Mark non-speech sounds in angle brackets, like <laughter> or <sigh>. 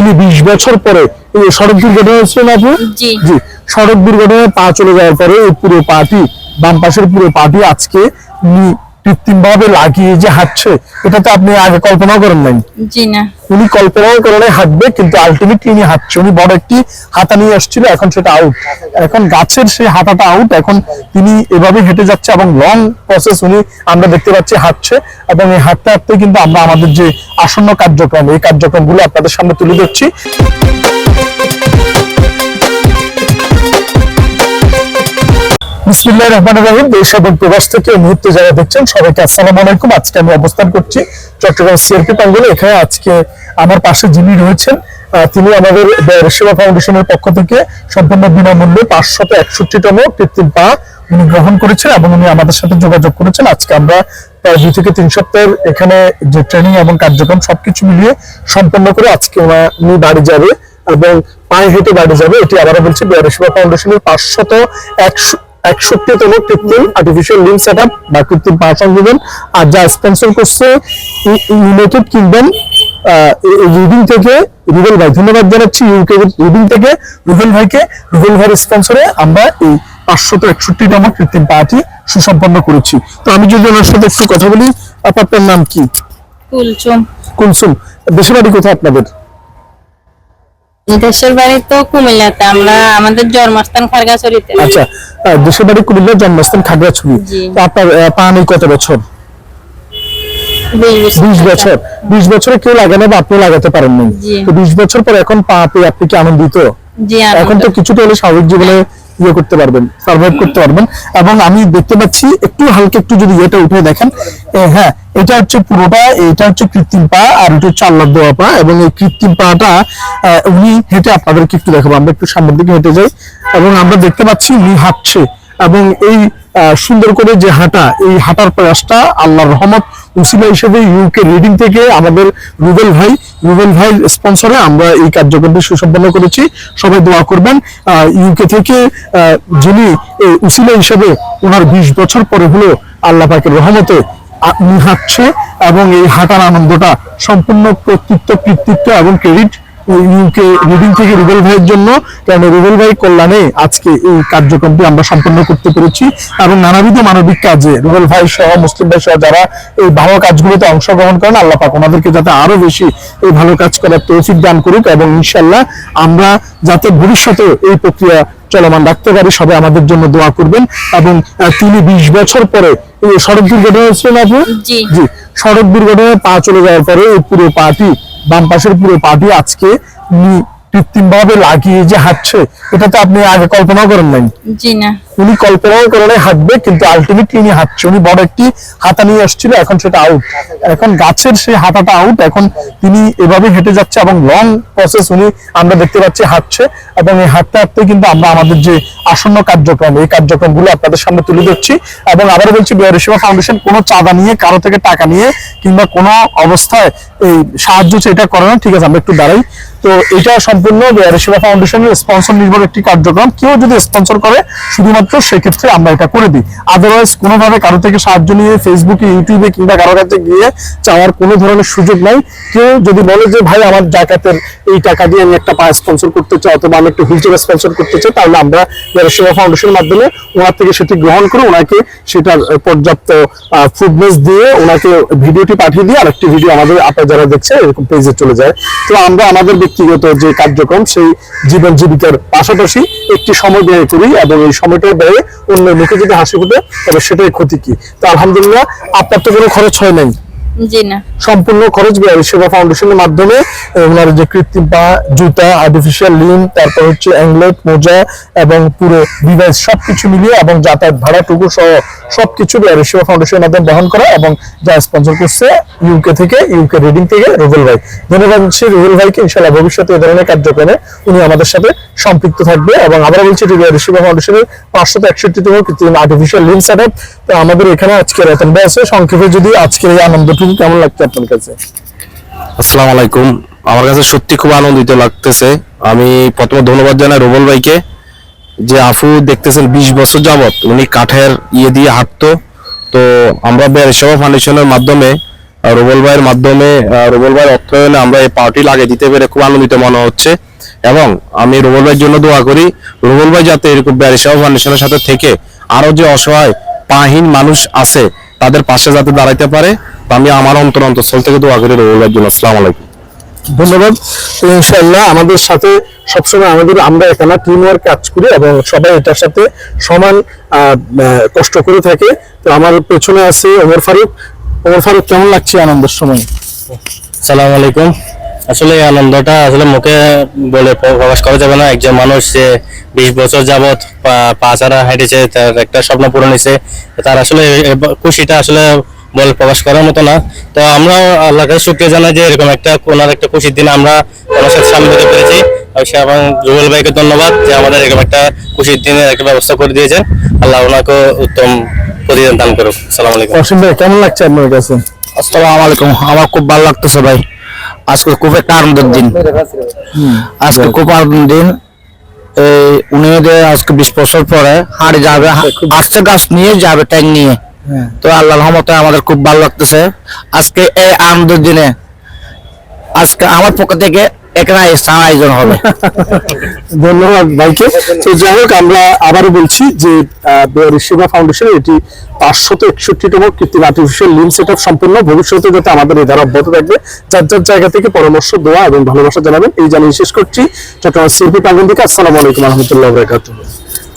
তিনি বিশ বছর পরে সড়ক দুর্ঘটনা হয়েছিল না আপু জি। জি সড়ক দুর্ঘটনায় পা চলে যাওয়ার পরে এই পুরো পার্টি বাম পাশের পুরো পার্টি আজকে কৃত্রিম ভাবে লাগিয়ে যে হাঁটছে এটা তো আপনি আগে কল্পনাও করেন নাই। জি না। উনি কল্পনাও করে নাই হাঁটবে কিন্তু আলটিমেটলি উনি হাঁটছে। উনি বড় একটি হাতা নিয়ে আসছিল এখন সেটা আউট এখন গাছের সেই হাতাটা আউট এখন তিনি এভাবে হেঁটে যাচ্ছে এবং লং প্রসেস উনি আমরা দেখতে পাচ্ছি হাঁটছে এবং এই হাঁটতে হাঁটতে কিন্তু আমরা আমাদের যে আসন্ন কার্যক্রম এই কার্যক্রমগুলো আপনাদের সামনে তুলে ধরছি। বিসমিল্লাহ রহমান রহিম, দেশ এবং প্রবাস থেকে মুহূর্তে যারা দেখছেন, সবাইকে আসসালামু আলাইকুম। আজকে আমি অবস্থান করছি চট্টগ্রাম সিআরপি প্রাঙ্গনে এখানে আজকে আমার পাশে যিনি রয়েছেন তিনি আমাদের সেবা ফাউন্ডেশনের পক্ষ থেকে সম্পূর্ণ বিনামূল্যে পাঁচশত একষট্টিতম কৃত্রিম পা উনি গ্রহণ করেছেন এবং উনি আমাদের সাথে যোগাযোগ করেছেন। আজকে আমরা প্রায় দুই থেকে তিন সপ্তাহের এখানে যে ট্রেনিং এবং কার্যক্রম, সবকিছু মিলিয়ে সম্পন্ন করে আজকে উনি বাড়ি যাবে এবং পায়ে হেঁটে বাড়ি যাবে। এটি আবারও বলছি বিহারি সেবা ফাউন্ডেশনের পাঁচশত একশো একষট্টিতম কৃত্রিম আর্টিফিশিয়াল লিম সেট আপ বা কৃত্রিম পা সংযোজন আর যা স্পন্সর করছে ইউনাইটেড কিংডম রিডিং থেকে রুবেল ভাই ধন্যবাদ জানাচ্ছি ইউকে রিডিং থেকে রুবেল ভাইকে। রুবেল ভাইয়ের স্পন্সরে আমরা এই পাঁচশত একষট্টিতম কৃত্রিম পাটি সুসম্পন্ন করেছি। তো আমি যদি ওনার সাথে একটু কথা বলি আপনার নাম কি? কুলচুম। কুলসুম দেশের বাড়ি কোথায় আপনাদের? দেশের বাড়ি তো কুমিল্লাতে আমরা আমাদের জন্মস্থান খাগড়াছড়িতে। আচ্ছা দেশের বাড়ি কুমিল্লা জন্মস্থান খাগড়াছড়ি। তো আপনার পানি পা নেই কত বছর? বিশ বছর। বিশ বছরে। কেউ লাগানো বা আপনি লাগাতে পারেন নাই। তো বিশ বছর পর এখন পা পেয়ে আপনি কি আনন্দিত? এখন তো কিছুটা হলে স্বাভাবিক জীবনে ইয়ে করতে পারবেন সার্ভাইভ করতে পারবেন। এবং আমি দেখতে পাচ্ছি একটু হালকা একটু যদি এটা উঠে দেখেন হ্যাঁ এটা হচ্ছে পুরোটা এটা হচ্ছে কৃত্রিম পা আর এটা হচ্ছে আল্লাহ দেওয়া পা এবং এই কৃত্রিম পাটা উনি হেঁটে আপনাদেরকে একটু দেখাবো আমরা একটু সামনের দিকে হেঁটে যাই এবং আমরা দেখতে পাচ্ছি উনি হাঁটছে। এবং এই সুন্দর করে যে হাঁটা এই হাঁটার প্রয়াসটা আল্লাহর রহমত উসিলা হিসেবে ইউকে রিডিং থেকে আমাদের রুবেল ভাই রুবেল ভাই স্পন্সরে আমরা এই কার্যক্রমটি সুসম্পন্ন করেছি। সবাই দোয়া করবেন ইউকে থেকে যিনি উসিলা হিসেবে ওনার বিশ বছর পরে হলো আল্লাহ পাকের রহমতে হাঁটছে এবং এই হাঁটার আনন্দটা সম্পূর্ণ কর্তৃত্ব কৃতিত্ব এবং ক্রেডিট ইউকে রিডিং থেকে রুবেল ভাইয়ের জন্য কারণ রুবেল ভাই কল্যাণে আজকে এই কার্যক্রমটি আমরা সম্পন্ন করতে পেরেছি। এবং নানাবিধ মানবিক কাজে রুবেল ভাই সহ মুসলিম ভাই সহ যারা এই ভালো কাজগুলোতে অংশগ্রহণ করেন আল্লাহ পাক ওনাদেরকে যাতে আরও বেশি এই ভালো কাজ করার তৌফিক দান করুক এবং ইনশাল্লাহ আমরা যাতে ভবিষ্যতে এই প্রক্রিয়া চলমান রাখতে পারি সবাই আমাদের জন্য দোয়া করবেন। এবং তিনি বিশ বছর পরে সড়ক দুর্ঘটনা হয়েছিল না আপু জি। জি। সড়ক দুর্ঘটনায় পা চলে যাওয়ার পরে এই পুরো পাটি বাম পাশের পুরো পার্টি আজকে কৃত্রিম ভাবে লাগিয়ে যে হাঁটছে এটা তো আপনি আগে কল্পনা করেন নাই। জি না। উনি কল্পনাও করে হাঁটবে কিন্তু আলটিমেটলি উনি হাঁটছে। উনি বড় একটি হাতা নিয়ে আসছিল এখন সেটা আউট এখন গাছের সেই হাতাটা আউট এখন তিনি এভাবে হেঁটে যাচ্ছে এবং লং প্রসেস উনি আমরা দেখতে পাচ্ছি হাঁটছে। এবং এই হাঁটতে হাঁটতে কিন্তু আমরা আমাদের যে আসন্ন কার্যক্রম এই কার্যক্রমগুলো আপনাদের সামনে তুলে ধরছি। এবং আবারও বলছি বিহারিসভা ফাউন্ডেশন কোনো চাঁদা নিয়ে কারও থেকে টাকা নিয়ে কিংবা কোনো অবস্থায় এই সাহায্য সেটা করে না। ঠিক আছে আমরা একটু দাঁড়াই। তো এটা সম্পূর্ণ সেবা ফাউন্ডেশনের স্পন্সর নির্ভর একটি কার্যক্রম। কেউ যদি স্পন্সর করে, শুধুমাত্র সেক্ষেত্রে আমরা এটা করে দিই। আদারওয়াইজ কোনোভাবে কারও থেকে সাহায্য নিয়ে ফেসবুকে ইউটিউবে কিংবা কারও কাছে গিয়ে চাওয়ার কোনো ধরনের সুযোগ নাই। কেউ যদি বলে যে, ভাই, আমার জাকাতের এই টাকা দিয়ে আমি একটা পা স্পন্সর করতে চাই অথবা আমি একটা হুইলচেয়ার স্পন্সর করতে চাই, তাহলে আমরা সেবা ফাউন্ডেশনের মাধ্যমে ওনার থেকে সেটি গ্রহণ করে ওনাকে সেটার পর্যাপ্ত ফুডনেস দিয়ে ওনাকে ভিডিওটি পাঠিয়ে দিয়ে আরেকটি ভিডিও আমাদের, আপনারা যারা দেখছে এরকম পেজে চলে যায়। তো আমরা আমাদের ব্যক্তিগত যে কার্যক্রম, সেই জীবন জীবিকার পাশাপাশি একটি সময় ব্যয় করি এবং এই সময়টা ব্যয়ে অন্য মুখে যদি হাসি ফুটে তবে সেটাই ক্ষতি কি? তো আলহামদুলিল্লাহ, আপনার তো কোনো খরচ হয় নাই। সম্পূর্ণ খরচ বিহারি সেবা ফাউন্ডেশনের মাধ্যমে ওনার যে কৃত্রিম পা, জুতা আর্টিফিশিয়াল লিম তারপর হচ্ছে অ্যাংলেট মোজা এবং পুরো ডিভাইস সবকিছু মিলিয়ে এবং যাতায়াত ভাড়াটুকু সহ সবকিছু বিহারি সেবা ফাউন্ডেশনের মাধ্যমে বহন করা এবং যা স্পন্সর করছে ইউকে থেকে ইউকে রিডিং থেকে রুবেল ভাই। ধন্যবাদ হচ্ছে রুবেল ভাইকে ইনশাল্লাহ ভবিষ্যতে এই ধরনের কার্যক্রমে উনি আমাদের সাথে সম্পৃক্ত থাকবে এবং আবার বলছি বিহারি সেবা ফাউন্ডেশনের পাঁচশত একষট্টিতম কৃত্রিম আর্টিফিশিয়াল লিম সেট তো আমাদের এখানে আজকে রতন ভাই আছে। সংক্ষেপে যদি আজকের এই আনন্দটুকু কেমন লাগছে আপনার কাছে? আসসালামু আলাইকুম। আমার কাছে সত্যি খুব আনন্দিত লাগতেছে। আমি প্রথমে ধন্যবাদ জানাই রোবল ভাইকে যে আফু দেখতেছেন বিশ বছর যাবত উনি কাঠের ইয়ে দিয়ে হাঁটতো। তো আমরা বের সেবা ফাউন্ডেশনের মাধ্যমে রুবেল ভাইয়ের মাধ্যমে রুবেল ভাইয়ের অর্থায়নে আমরা এই পার্টি লাগিয়ে দিতে পেরে খুব আনন্দিত মনে হচ্ছে। এবং আমি রুবেল ভাইয়ের জন্য দোয়া করি, রুবেল ভাই যাতে এরকম ব্যারিসাহ ফাউন্ডেশনের সাথে থেকে আরও যে অসহায়, পাহীন মানুষ আছে, তাদের পাশে যাতে দাঁড়াইতে পারে। আমি আমার অন্তর অন্তঃস্থল থেকে দোয়া করি ভাইয়ের জন্য আসসালামু আলাইকুম। ধন্যবাদ। তো ইনশাআল্লাহ আমাদের সাথে সবসময় আমাদের আমরা এখানে টিম ওয়ার্ক কাজ করি এবং সবাই এটার সাথে সমান কষ্ট করে থাকে। তো আমার পেছনে আছে ওমর ফারুক। ওমর ফারুক কেমন লাগছে আনন্দের সময়? সালাম আলাইকুম। আসলে এই আনন্দটা আসলে মুখে বলে প্রকাশ করা যাবে না। একজন মানুষ যে বিশ বছর যাবৎ পা- ছাড়া হেঁটেছে তার একটা স্বপ্ন পূরণ হয়েছে তার আসলে খুশিটা আসলে বলে প্রকাশ করার মতো না। তো আমরা আল্লাহ কাছে শুক্রিয়া জানাই যে এরকম একটা ওনার একটা খুশির দিন আমরা ওনার সাথে সামিল হতে পেরেছি। আর সে এবং রুবেল ভাইকে ধন্যবাদ যে আমাদের এরকম একটা খুশির দিনের একটা ব্যবস্থা করে দিয়েছেন। আল্লাহ ওনাকে উত্তম প্রতিদান দান করুক। সালাম আলাইকুম। অসীম ভাই কেমন লাগছে আপনার কাছে? আসসালামু আলাইকুম। আমার খুব ভালো লাগতেছে ভাই। আজকে খুব একটা আনন্দের দিন। আজকে খুব আনন্দের দিন। এই উনি আজকে বিশ বছর পরে হাড়ি যাবে আসছে গাছ নিয়ে যাবে ট্যাং নিয়ে। তো আল্লাহ রহমতে আমাদের খুব ভালো লাগতেছে। আজকে এই আনন্দের দিনে আজকে আমার পক্ষ থেকে এখানে স্থান আয়োজন হবে। <laughs> ধন্যবাদ ভাইকে। তো যাই হোক আমরা আবারও বলছি যে ঋষিবা ফাউন্ডেশন এটি পাঁচশত একষট্টিতম কৃত্রিম আর্টিফিশিয়াল লিম সেট সম্পূর্ণ ভবিষ্যতে যাতে আমাদের এই ধারা অব্যাহত থাকবে যার যার জায়গা থেকে পরামর্শ দেওয়া এবং ভালোবাসা জানাবেন। এই জানিয়ে শেষ করছি। চট্টগ্রাম শিল্পী প্রাঙ্গন থেকে আসসালামু আলাইকুম রহমতুল্লাহ বরকাতুহ।